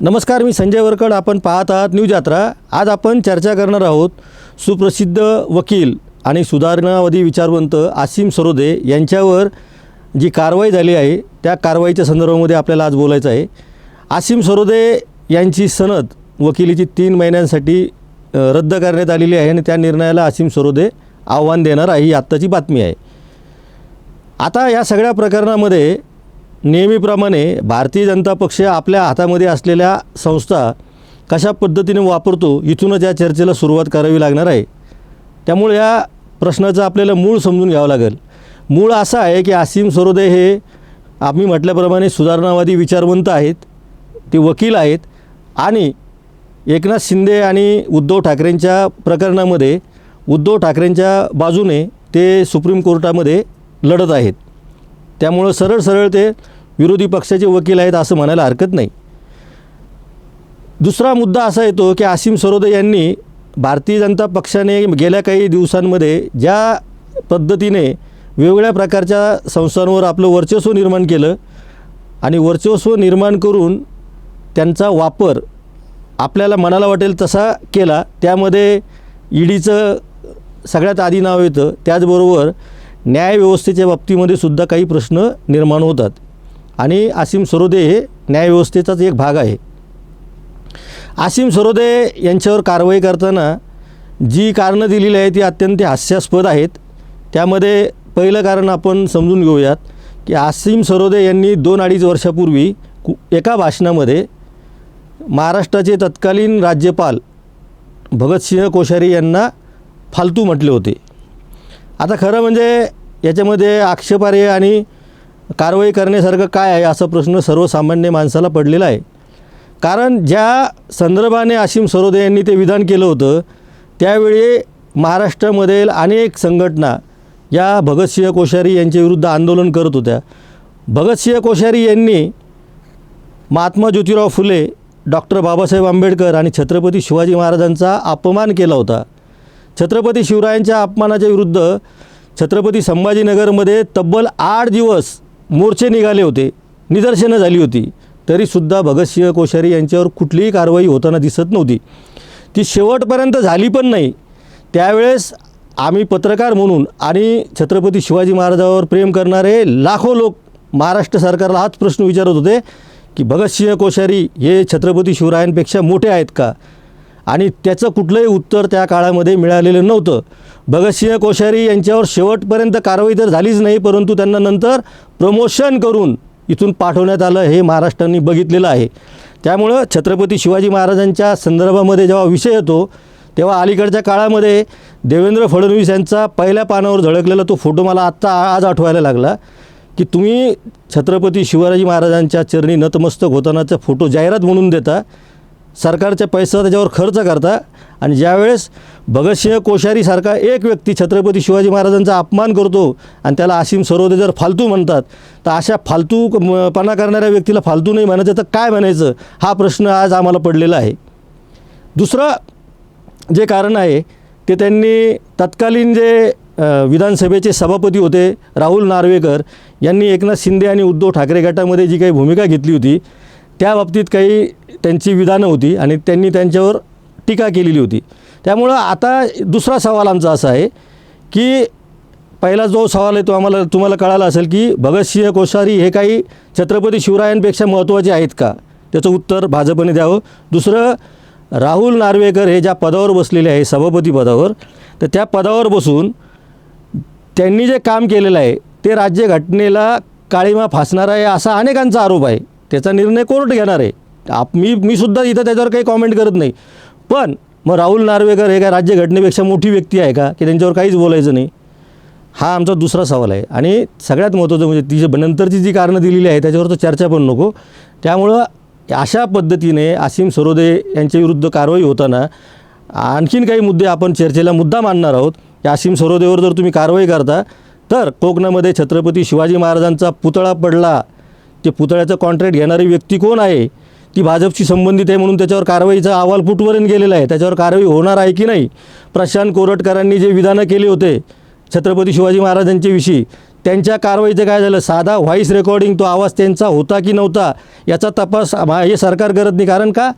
नमस्कार मी संजय वरकड. आपण पाहत आहात न्यूज यात्रा. आज आपण चर्चा करणार आहोत सुप्रसिद्ध वकील आणि सुधारणावादी विचारवंत आसिम सरोदे यांच्यावर जी कारवाई झाली आहे त्या कारवाईच्या संदर्भामध्ये आपल्याला आज बोलायचं आहे. आसिम सरोदे यांची सनद वकिलीची तीन महिन्यांसाठी रद्द करण्यात आलेली आहे आणि त्या निर्णयाला आसिम सरोदे आव्हान देणार आहे ही आत्ताची बातमी आहे. आता या सगळ्या प्रकरणामध्ये नेहमीप्रमाणे भारतीय जनता पक्ष आपल्या हातामध्ये असलेल्या संस्था कशा पद्धतीने वापरतो इथूनच या चर्चेला सुरुवात करावी लागणार आहे. त्यामुळे या प्रश्नाचं आपल्याला मूळ समजून घ्यावं लागेल. मूळ असं आहे की आसिम सरोदे हे आम्ही म्हटल्याप्रमाणे सुधारणावादी विचारवंत आहेत ते वकील आहेत आणि एकनाथ शिंदे आणि उद्धव ठाकरेंच्या प्रकरणामध्ये उद्धव ठाकरेंच्या बाजूने ते सुप्रीम कोर्टामध्ये लढत आहेत. त्यामुळं सरळ सरळ ते विरोधी पक्षाचे वकील आहेत असं म्हणायला हरकत नाही. दुसरा मुद्दा असा येतो की आसिम सरोदे यांनी भारतीय जनता पक्षाने गेल्या काही दिवसांमध्ये ज्या पद्धतीने वेगवेगळ्या प्रकारच्या संस्थांवर आपलं वर्चस्व निर्माण केलं आणि वर्चस्व निर्माण करून त्यांचा वापर आपल्याला मनाला वाटेल तसा केला त्यामध्ये ईडीचं सगळ्यात आधी नाव येतं. त्याचबरोबर न्यायव्यवस्थेच्या बाबतीमध्ये सुद्धा काही प्रश्न निर्माण होतात. आणि आसिम सरोदे हे न्यायव्यवस्थेचाच एक भाग आहे. आसिम सरोदे यांच्यावर कारवाई करताना जी कारणं दिलेली आहेत ती अत्यंत हास्यास्पद आहेत. त्यामध्ये पहिलं कारण आपण समजून घेऊयात की आसिम सरोदे यांनी दोन अडीच वर्षापूर्वी कु एका भाषणामध्ये महाराष्ट्राचे तत्कालीन राज्यपाल भगतसिंह कोश्यारी यांना फालतू म्हटले होते. आता खरं म्हणजे याच्यामध्ये आक्षेपार्ह आणि कारवाई करण्यासारखं काय आहे असा प्रश्न सर्वसामान्य माणसाला पडलेला आहे. कारण ज्या संदर्भाने आशिम सरोदे यांनी ते विधान केलं होतं त्यावेळी महाराष्ट्रामधील अनेक संघटना या भगतसिंह कोश्यारी यांच्या विरुद्ध आंदोलन करत होत्या. भगतसिंह कोश्यारी यांनी महात्मा ज्योतिराव फुले डॉक्टर बाबासाहेब आंबेडकर आणि छत्रपती शिवाजी महाराजांचा अपमान केला होता. छत्रपती शिवरायांच्या अपमानाच्या विरुद्ध छत्रपती संभाजीनगरमध्ये तब्बल आठ दिवस मोर्चे निघाले होते निदर्शनं झाली होती. तरीसुद्धा भगतसिंह कोश्यारी यांच्यावर कुठलीही कारवाई होताना दिसत नव्हती. ती शेवटपर्यंत झाली पण नाही. त्यावेळेस आम्ही पत्रकार म्हणून आणि छत्रपती शिवाजी महाराजावर प्रेम करणारे लाखो लोक महाराष्ट्र सरकारला हाच प्रश्न विचारत होते की भगतसिंह कोश्यारी हे छत्रपती शिवरायांपेक्षा मोठे आहेत का? आणि त्याचं कुठलंही उत्तर त्या काळामध्ये मिळालेलं नव्हतं. भगतसिंह कोश्यारी यांच्यावर शेवटपर्यंत कारवाई तर झालीच नाही परंतु त्यांना नंतर प्रमोशन करून इथून पाठवण्यात आलं हे महाराष्ट्रांनी बघितलेलं आहे. त्यामुळं छत्रपती शिवाजी महाराजांच्या संदर्भामध्ये जेव्हा विषय येतो तेव्हा अलीकडच्या काळामध्ये देवेंद्र फडणवीस यांचा पहिल्या पानावर झळकलेला तो फोटो मला आत्ता आज आठवायला लागला की तुम्ही छत्रपती शिवाजी महाराजांच्या चरणी नतमस्तक होतानाचा फोटो जाहिरात म्हणून देता सरकारच्या पैसा त्याच्यावर खर्च करता आणि ज्यावेळेस भगतसिंह कोश्यारीसारखा एक व्यक्ती छत्रपती शिवाजी महाराजांचा अपमान करतो आणि त्याला आशिम सरोदे जर फालतू म्हणतात तर अशा फालतू पणा करणाऱ्या व्यक्तीला फालतू नाही म्हणायचं तर काय म्हणायचं? हा प्रश्न आज आम्हाला पडलेला आहे. दुसरं जे कारण आहे ते त्यांनी तत्कालीन जे विधानसभेचे सभापती होते राहुल नार्वेकर यांनी एकनाथ शिंदे आणि उद्धव ठाकरे गटामध्ये जी काही भूमिका घेतली होती त्या बाबतीत काही त्यांची विधानं होती आणि त्यांनी त्यांच्यावर टीका केलेली होती. त्यामुळं आता दुसरा सवाल आमचा असा आहे की पहिला जो सवाल आहे तो आम्हाला तुम्हाला कळाला असेल की भगतसिंह कोश्यारी हे काही छत्रपती शिवरायांपेक्षा महत्त्वाचे आहेत का? त्याचं उत्तर भाजपने द्यावं. दुसरं राहुल नार्वेकर हे ज्या पदावर बसलेले आहे सभापती पदावर तर त्या पदावर बसून त्यांनी जे काम केलेलं आहे ते राज्यघटनेला काळीमा फासणार आहे असा अनेकांचा आरोप आहे. त्याचा निर्णय कोर्ट घेणार आहे. आप मी मी सुद्धा इथं त्याच्यावर काही कॉमेंट करत नाही. पण मग राहुल नार्वेकर हे काय राज्यघटनेपेक्षा मोठी व्यक्ती आहे का? की त्यांच्यावर काहीच बोलायचं नाही? हा आमचा दुसरा सवाल आहे. आणि सगळ्यात महत्त्वाचं म्हणजे ती नंतरची जी कारणं दिलेली आहे त्याच्यावर तर चर्चा पण नको. त्यामुळं अशा पद्धतीने आसिम सरोदे यांच्या विरुद्ध कारवाई होताना आणखीन काही मुद्दे आपण चर्चेला मुद्दा मांडणार आहोत. की आसिम सरोदेवर जर तुम्ही कारवाई करता तर कोकणामध्ये छत्रपती शिवाजी महाराजांचा पुतळा पडला. ते पुतळ्याचं कॉन्ट्रॅक्ट घेणारी व्यक्ती कोण आहे? ती भाजपशी संबंधित आहे म्हणून त्याच्यावर कारवाईचा अहवाल कुठपर्यंत गेलेला आहे? त्याच्यावर कारवाई होणार आहे की नाही? प्रशांत कोरटकरांनी जे विधानं केले होते छत्रपती शिवाजी महाराजांच्याविषयी त्यांच्या कारवाईचं काय झालं? साधा व्हॉईस रेकॉर्डिंग तो आवाज त्यांचा होता की नव्हता याचा तपास मा- हे सरकार करत नाही. कारण का?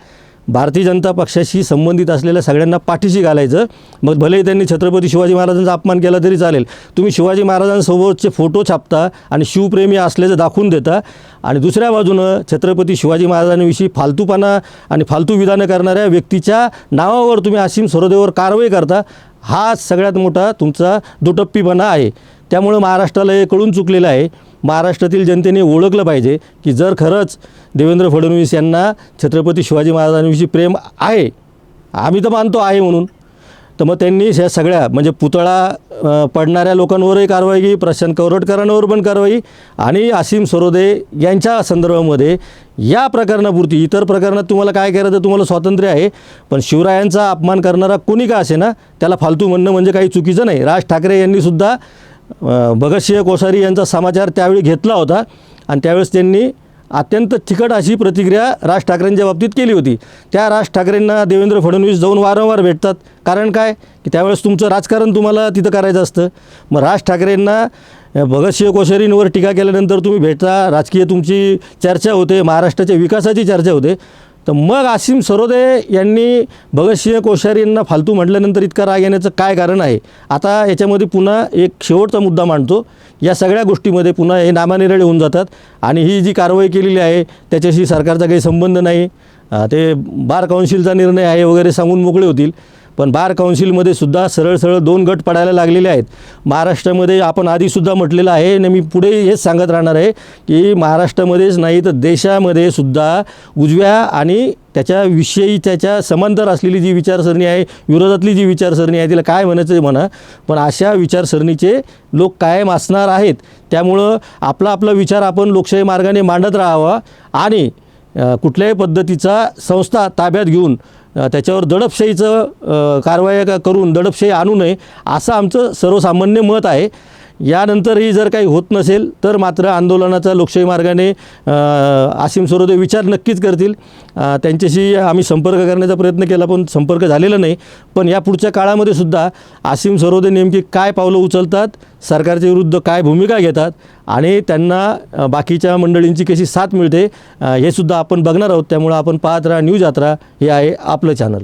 भारतीय जनता पक्षाशी संबंधित असलेल्या सगळ्यांना पाठीशी घालायचं. मग भलेही त्यांनी छत्रपती शिवाजी महाराजांचा अपमान केला तरी चालेल. तुम्ही शिवाजी महाराजांसोबतचे फोटो छापता आणि शिवप्रेमी असल्याचं दाखवून देता. आणि दुसऱ्या बाजूनं छत्रपती शिवाजी महाराजांविषयी फालतूपणा आणि फालतू विधानं करणाऱ्या व्यक्तीच्या नावावर तुम्ही आशिम सरोदेवर कारवाई करता. हा सगळ्यात मोठा तुमचा दुटप्पीपणा आहे. त्यामुळं महाराष्ट्राला हे कळून चुकलेलं आहे. महाराष्ट्रातील जनतेने ओळखलं पाहिजे की जर खरंच देवेंद्र फडणवीस यांना छत्रपती शिवाजी महाराजांविषयी प्रेम आहे आम्ही तर मानतो आहे म्हणून तर मग त्यांनी ह्या सगळ्या म्हणजे पुतळा पडणाऱ्या लोकांवरही कारवाई केली प्रशांत कवरटकरांवर पण कारवाई आणि असीम सरोदे यांच्या संदर्भामध्ये या प्रकरणापुरती इतर प्रकरणात तुम्हाला काय करायचं तुम्हाला स्वातंत्र्य आहे पण शिवरायांचा अपमान करणारा कोणी का असे ना त्याला फालतू म्हणणं म्हणजे काही चुकीचं नाही. राज ठाकरे यांनीसुद्धा भगतसिंह कोसारी यांचा समाचार त्यावेळी घेतला होता आणि त्यावेळेस त्यांनी अत्यंत तिखट अशी प्रतिक्रिया राज ठाकरेंच्या बाबतीत केली होती. त्या राज ठाकरेंना देवेंद्र फडणवीस जाऊन वारंवार भेटतात. कारण काय? की त्यावेळेस तुमचं राजकारण तुम्हाला तिथं करायचं असतं. मग राज ठाकरेंना भगतसिंह कोश्यारींवर टीका केल्यानंतर तुम्ही भेटता. राजकीय तुमची चर्चा होते. महाराष्ट्राच्या विकासाची चर्चा होते. तर मग आसिम सरोदे यांनी भगतसिंह कोश्यारींना फालतू म्हटल्यानंतर इतका राग येण्याचं काय कारण आहे? आता याच्यामध्ये पुन्हा एक शेवटचा मुद्दा मांडतो. या सगळ्या गोष्टीमध्ये पुन्हा हे नामानिराळे होऊन जातात आणि ही जी कारवाई केलेली आहे त्याच्याशी सरकारचा काही संबंध नाही. ते बार काउन्सिलचा निर्णय आहे वगैरे सांगून मोकळे होतील. पण बार काउन्सिलमध्ये सुद्धा सरळ सरळ दोन गट पडायला लागलेले आहेत. महाराष्ट्रामध्ये आपण आधीसुद्धा म्हटलेलं आहे आणि मी पुढे हेच सांगत राहणार आहे की महाराष्ट्रामध्येच नाही तर देशामध्ये सुद्धा उजव्या आणि त्याच्याविषयी त्याच्या समांतर असलेली जी विचारसरणी आहे विरोधातली जी विचारसरणी आहे तिला काय म्हणायचं आहे म्हणा. पण अशा विचारसरणीचे लोक कायम असणार आहेत. त्यामुळं आपला आपला विचार आपण लोकशाही मार्गाने मांडत राहावा आणि कुठल्याही पद्धतीचा संस्था ताब्यात घेऊन त्याच्यावर दडपशाहीचं कारवाया कारवाई करून दडपशाही आणू नये असं आमचं सर्वसामान्य मत आहे. यानंतरही जर काही होत नसेल तर मात्र आंदोलनाचा लोकशाही मार्गाने आसिम सरोदे विचार नक्कीच करतील. त्यांच्याशी आम्ही संपर्क करण्याचा प्रयत्न केला पण संपर्क झालेला नाही. पण या पुढच्या काळामध्ये सुद्धा आसिम सरोदे नेमकी काय पावलं उचलतात सरकारच्या विरुद्ध काय भूमिका घेतात आणि त्यांना बाकीच्या मंडळींची कशी साथ मिळते हे सुद्धा आपण बघणार आहोत. त्यामुळं आपण पाहत राहा न्यूज यात्रा हे आहे आपलं चॅनल